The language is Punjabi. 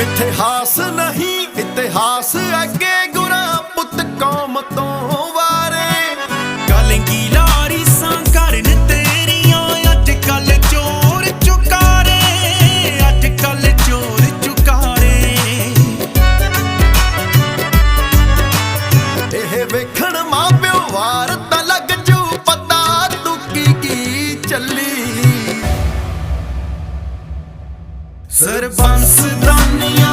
ਮਿੱਠੇਹਾਸ ਨਹੀਂ ਇਤਿਹਾਸ ਅੱਗੇ ਗੁਰਾਂ ਪੁੱਤ ਕੌਮ ਤੋਂ ਵਾਰੇ। ਲਾਰੀ ਸਾਂ ਕਰਨ ਤੇਰੀਆਂ ਅੱਜ ਕੱਲ ਚੋਰ ਚੁਕਾਰੇ ਅੱਜ ਕੱਲ ਚੋਰ ਚੁਕਾਰੇ। ਇਹ ਵੇਖਣ ਮਾਪਿਓ ਵਾਰ ਤਾਂ ਲੱਗ ਜੂ ਪਤਾ ਤੂੰ ਕੀ ਕੀ ਚੱਲੀ। ਸਰਬੰਸ ਦਾਨੀਆਂ